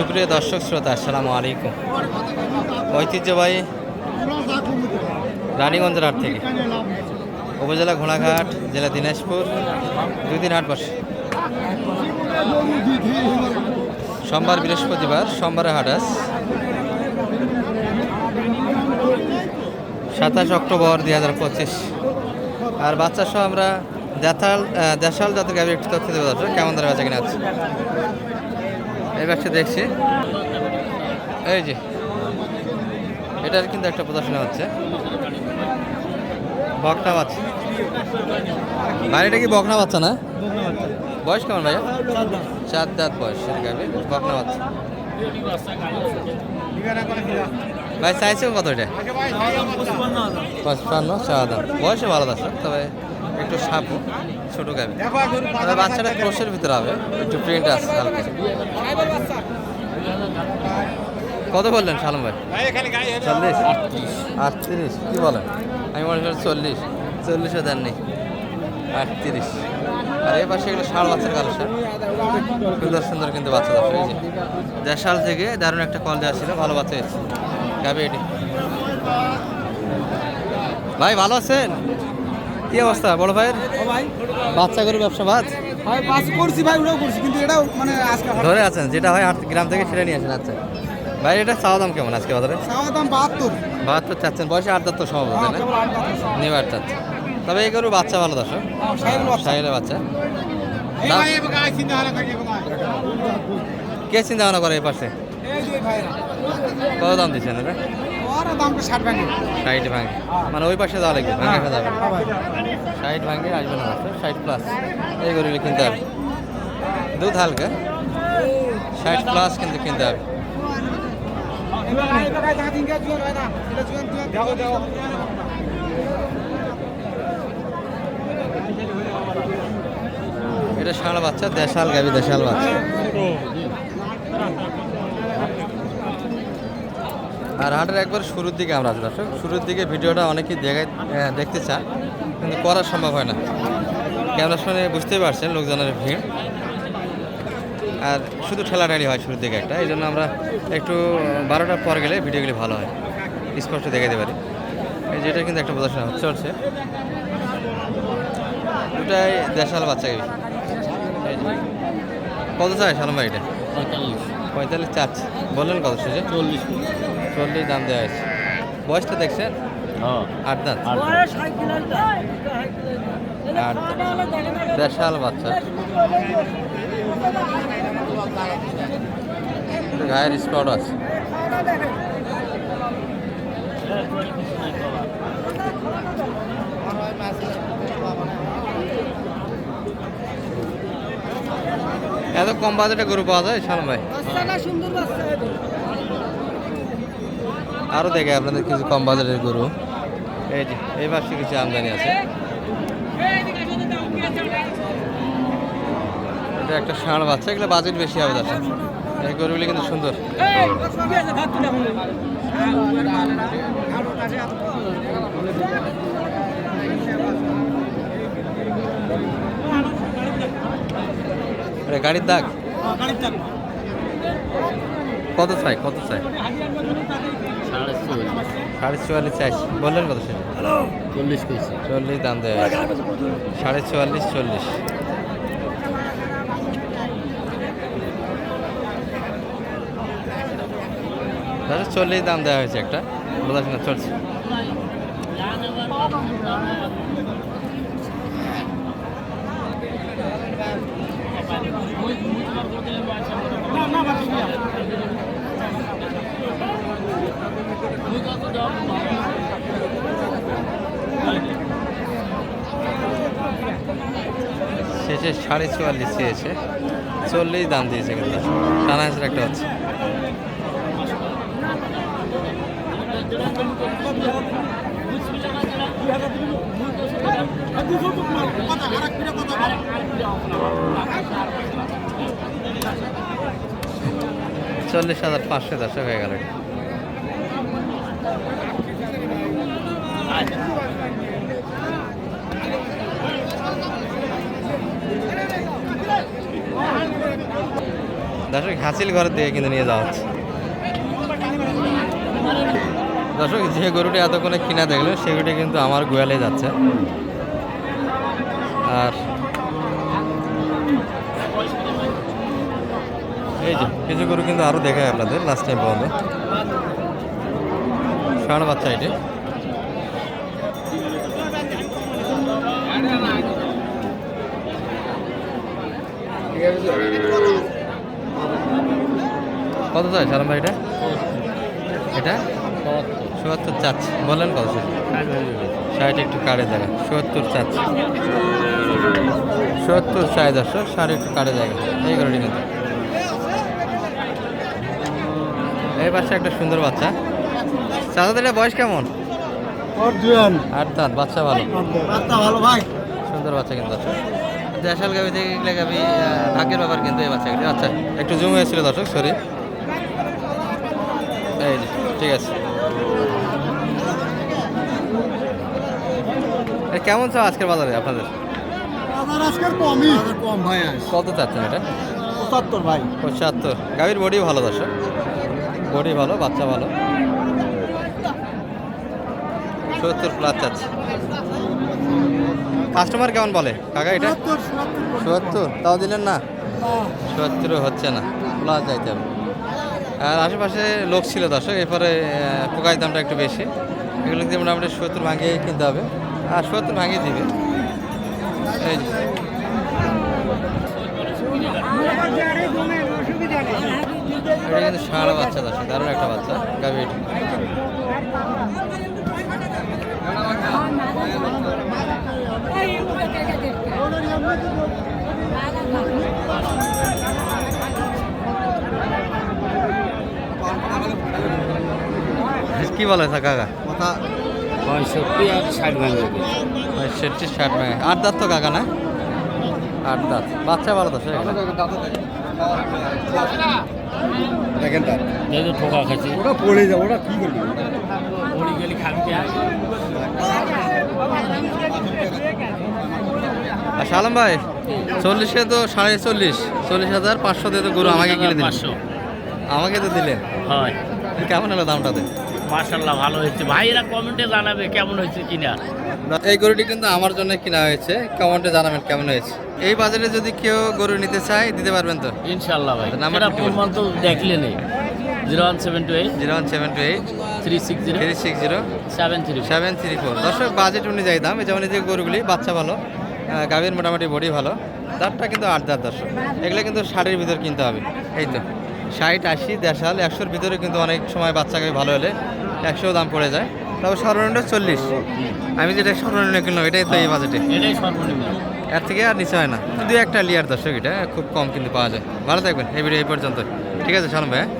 সুপ্রিয় দর্শক শ্রোতা, আসসালামু আলাইকুম। ঐতিহ্যবাহী রানীগঞ্জের হাট থেকে উপজেলা ঘোড়াঘাট, জেলা দিনাজপুর, দুই দিন হাট বসে। সোমবার বৃহস্পতিবার, সোমবারে হাট আস সাতাশ অক্টোবর দুই হাজার পঁচিশ। আর বাচ্চা সহ আমরা দেশাল দেশাল জাতের গাভীর একটু তথ্য দেবো কেমন ধরে বেচা কিনা আছে এই ব্যাগটা দেখছি। এই যে, এটার কিন্তু একটা প্রদর্শনী হচ্ছে। বকনা বাচ্চা। এটা কি বকনা বাচ্চা না? বয়স কেমন ভাইয়া? চার দাঁত বয়স বকনা বাচ্চা। ভাই চাইছে কত এটা? পঁচপান্ন চার দাম বয়সে ভালো দর্শক, তবে একটু সাপু ছোট গাভী। তবে বাচ্চাটা ক্রোশের ভিতরে হবে একটু প্রিন্ট আছে হালকা। কত বললেন সালম ভাই? চল্লিশ। আটত্রিশ কি বলেন? আমি মনে করি চল্লিশ। চল্লিশও দেননি। আটত্রিশ। আর এই পাশে এগুলো ষাড় বাচ্চার কালেকশন সুন্দর সুন্দর কিন্তু বাচ্চা এই যে। দেড় থেকে দারুণ একটা কল দেওয়া ছিল ভালো বাচ্চা এসেছে গাবে এটি। ভাই ভালো আছেন? কি অবস্থা বড় ভাইয়ের? ভাই বাচ্চা গরু ব্যবসা বাদ ভাই পাস করছি ভাই ওটাও করছি কিন্তু এটাও মানে আজকে ধরে আছেন যেটা হয় গ্রাম থেকে সেটা নিয়ে আসেন আচ্ছা। ভাই এটা চাওয়া দাম কেমন আজকে বাজারে? চাওয়া দাম বাহাত্তর। বাহাত্তর চাচ্ছেন বয়সে আট দাঁত তো সম্ভব তাই না? আট টাকা নিউ আট চাচ্ছে তবে এই গরু বাচ্চা ভালো সাহেবের বাচ্চা। সাহেবের বাচ্চা। কে চিন্তা ভাবনা করে এই পাশে? কত দাম দিচ্ছেন এটা? ষাট ভাঙে। মানে ওই পাশে যাওয়া লাগবে ভাঙে আসা যাবে না। হ্যাঁ ষাট ভাঙে আসবে না ষাট প্লাস এই গরুগুলো কিনতে হবে। দুধ হালকা। ষাট প্লাস কিন্তু কিনতে হবে। হয় এটা ষাঁড় বাচ্চা দেশাল গাবি দেশাল বাচ্চা। আর হাটের একবার শুরুর দিকে আমরা দর্শক। শুরুর দিকে ভিডিওটা অনেকেই দেখে দেখতে চান কিন্তু করা সম্ভব হয় না। ক্যামেরার সামনে বুঝতেই পারছেন লোকজনের ভিড়। আর শুধু ঠেলাঠালি হয় শুরুর দিকে একটা এই জন্য আমরা একটু বারোটার পর গেলে ভিডিওগুলি ভালো হয়। স্পষ্ট দেখাতে পারি। এই যেটা কিন্তু একটা প্রদর্শন হচ্ছে চলছে। দুটাই দেশাল বাচ্চা এই যে। কত চাই সালাম ভাই এটা? পঁয়তাল্লিশ। চাচ্ছে। বললেন কত শেষে চল্লিশ। চল্লিশ দাম দেওয়া হয়েছে। বয়সটা দেখছেন? হ্যাঁ। আট দাঁত। আট দেশাল বাচ্চা। গায়ের স্পট আছে। এত কম বাজেটে গরু পাওয়া যায় সালাম ভাই? আরও দেখে আপনাদের কিছু কম বাজারের গরু। এই যে, এই মাসে কিছু আমদানি আছে। এটা একটা ষাঁড় বাচ্চা, এগুলো বাজেট বেশি হবে দর্শক এই গরুগুলি কিন্তু সুন্দর। গাড়ির দাগ? কত চাই কত চাই? সাড়ে চল্লিশ চুয়াল্লিশ চাই বললেন কত সেটা? চল্লিশ চল্লিশ দাম দেয় সাড়ে চুয়াল্লিশ চল্লিশ। দাদা চল্লিশ দাম দেওয়া হয়েছে একটা। বলা শোনা চলছে। শেষে সাড়ে চুয়াল্লিশ চেয়েছে চল্লিশ দাম দিয়েছে কিন্তু। টানা হাজার একটা হচ্ছে। চল্লিশ হাজার পাঁচশো দশক হয়ে গেল। দর্শক, হাসিল ঘরের দিকে কিন্তু নিয়ে যাওয়া হচ্ছে। দর্শক, যে গরুটি এতক্ষণে কিনা দেখলেন সেগুটি কিন্তু আমার গোয়ালে যাচ্ছে। আর এই যে, কিছু গরু কিন্তু আরও দেখায় আপনাদের লাস্ট টাইম পর্যন্ত। ষাঁড় বাচ্চা এটি। কত চাই সালাম ভাই এটা? এটা? চুয়াত্তর। চাচ্ছি। বললেন কত ষাট একটু কাড়ে জায়গা। সত্তর চাচ্ছি। সত্তর চাই দর্শক ষাট একটু কাড়ে জায়গা। এই গরুটি কিন্তু এই পাশে একটা সুন্দর বাচ্চা। চাচাদের এটা বয়স কেমন? আট দাঁত বাচ্চা ভালো। ভালো ভাই। সুন্দর বাচ্চা কিন্তু দর্শক। দেশাল গাবি থেকে গাবি ভাগ্যের ব্যাপার কিন্তু এই বাচ্চাগুলি। আচ্ছা একটু জুম হয়েছিল দর্শক সরি এই ঠিক আছে। কেমন চাও আজকের বাজারে আপনাদের? আমার আজকের কমই। কম ভাই কত চাচ্ছেন এটা? পঁচাত্তর ভাই। পঁচাত্তর। গাভীর বডি ভালো দর্শক। বডি ভালো বাচ্চা ভালো। সত্তর প্লাস চাচ্ছে। কাস্টমার কেমন বলে? কাকা এটা? সত্তর তাও দিলেন না? সত্তরও হচ্ছে না। প্লাস যাইতে হবে। আর আশেপাশে লোক ছিল দর্শক এরপরে পোকার দামটা একটু বেশি এগুলো দিয়ে মোটামুটি সত্তর ভাঙিয়ে কিনতে হবে আর সত্তর ভাঙিয়ে দিবে এই এটা কিন্তু ষাঁড় বাচ্চা দর্শক দারুণ একটা বাচ্চা গাভী এটা। কি বলে তা কাকা? কথা পঁয়ষট্টি আর ষাট ভাঙবে সেটটি ষাট ভাঙে আট দাঁত তো কাকা না? আট দাঁত। বাচ্চা ভালো দর্শক এগুলো। দেখেন তার ঠোকা খাচ্ছি। ওটা পড়ে যাবে ওটা কি করবি? পড়ি গেলে খাবি আর। সালাম ভাই চল্লিশে তো সাড়ে চল্লিশ। চল্লিশ হাজার পাঁচশো দিয়ে তো গরু আমাকে কিনে দিলেন। আমাকে তো দিলেন? হয়। কেমন হলো দামটাতে? মার্শাল্লাহ ভালো হয়েছে। ভাইরা কমেন্টে জানাবে কেমন হয়েছে কিনা। এই গরুটি কিন্তু আমার জন্য কিনা হয়েছে। কমেন্টে জানাবেন কেমন হয়েছে। এই বাজারে যদি কেউ গরু নিতে চায় দিতে পারবেন তো? ইনশাল্লাহ ভাই। নাম্বারটা বলুন? প্রমাণ তো দেখলে নেই। Zero one seven two eight. Zero one seven two eight. Three six zero. Three six zero. Seven three seven three four. দর্শক বাজেট অনুযায়ী দাম। যেমন এই যে গরুগুলি বাচ্চা ভালো গাভীর মোটামুটি বডি ভালো। দাঁতটা কিন্তু আট দাঁত দর্শক। এগুলো কিন্তু ষাটের ভিতর কিনতে হবে। এই তো। ষাট আশি দেশাল একশোর ভিতরে কিন্তু অনেক সময় বাচ্চাকে ভালো হলে একশো দাম পড়ে যায়। তবে সর্বনিম্ন চল্লিশ। আমি যেটা সর্বনিম্ন কিনলাম এটাই তো এই বাজেটে এর থেকে আর নিচে হয় না। দু একটা লিয়ার দর্শক এটা খুব কম কিন্তু পাওয়া যায়। ভালো থাকবেন এই ভিডিও এই পর্যন্ত ঠিক আছে সালাম ভাই হ্যাঁ?